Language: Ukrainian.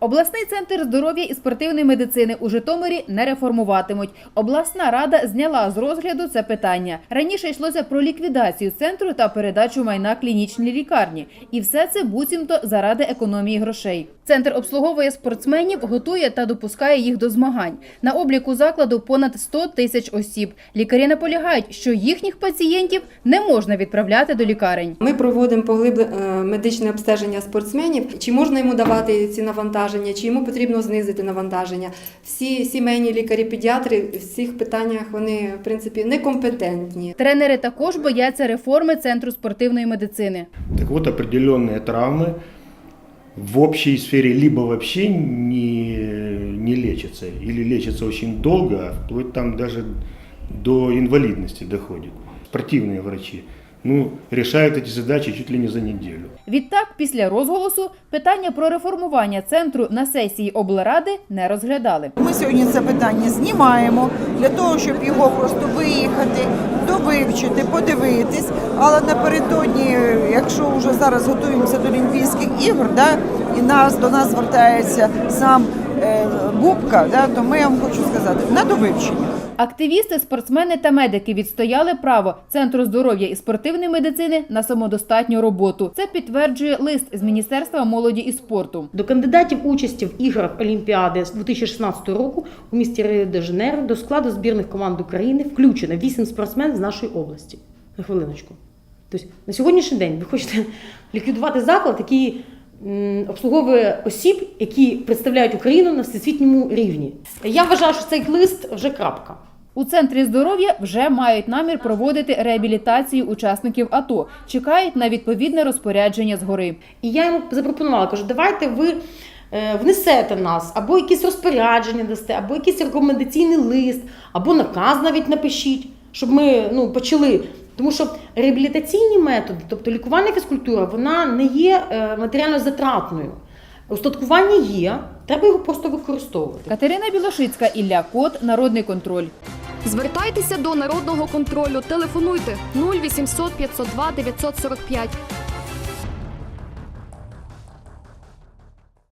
Обласний центр здоров'я і спортивної медицини у Житомирі не реформуватимуть. Обласна рада зняла з розгляду це питання. Раніше йшлося про ліквідацію центру та передачу майна клінічній лікарні. І все це буцімто заради економії грошей. Центр обслуговує спортсменів, готує та допускає їх до змагань. На обліку закладу понад 100 тисяч осіб. Лікарі наполягають, що їхніх пацієнтів не можна відправляти до лікарень. Ми проводимо поглибле е, медичне обстеження спортсменів. Чи можна йому давати ці навантаження, чи йому потрібно знизити навантаження. Всі сімейні лікарі-педіатри в цих питаннях вони в принципі некомпетентні. Тренери також бояться реформи центру спортивної медицини. Так вот, определенные травмы в общей сфере либо вообще не, не лечатся, или лечатся очень долго, а вплоть там даже до инвалидности доходит. Спортивные врачи ну, решают ці задачі чуть ли не за неделю. Відтак, після розголосу питання про реформування центру на сесії облради не розглядали. Ми сьогодні це питання знімаємо для того, щоб його просто виїхати, довивчити, подивитись. Але напередодні, якщо вже зараз готуємося до Олімпійських ігор, да, і нас до нас звертається сам е, Бубка, да, то ми я вам хочу сказати на довивчення. Активісти, спортсмени та медики відстояли право центру здоров'я і спортивної медицини на самодостатню роботу. Це підтверджує лист з міністерства молоді і спорту. До кандидатів участі в іграх Олімпіади з 2016 року у місті Рио-де-Жанейро до складу збірних команд України включено 8 спортсменів з нашої області. На хвилиночку. Тобто на сьогоднішній день ви хочете ліквідувати заклад, який обслуговує осіб, які представляють Україну на всесвітньому рівні. Я вважаю, що цей лист вже крапка. У центрі здоров'я вже мають намір проводити реабілітацію учасників АТО. Чекають на відповідне розпорядження згори. І я йому запропонувала, кажу, давайте ви е, внесете нас, або якісь розпорядження дасте, або якийсь рекомендаційний лист, або наказ навіть напишіть, щоб ми ну, почали. Тому що реабілітаційні методи, тобто лікувальна фізкультура, вона не є е, матеріально затратною. Устаткування є, треба його просто використовувати. Катерина Білошицька, Ілля Кот, Народний контроль. Звертайтеся до народного контролю. Телефонуйте 0800 502 945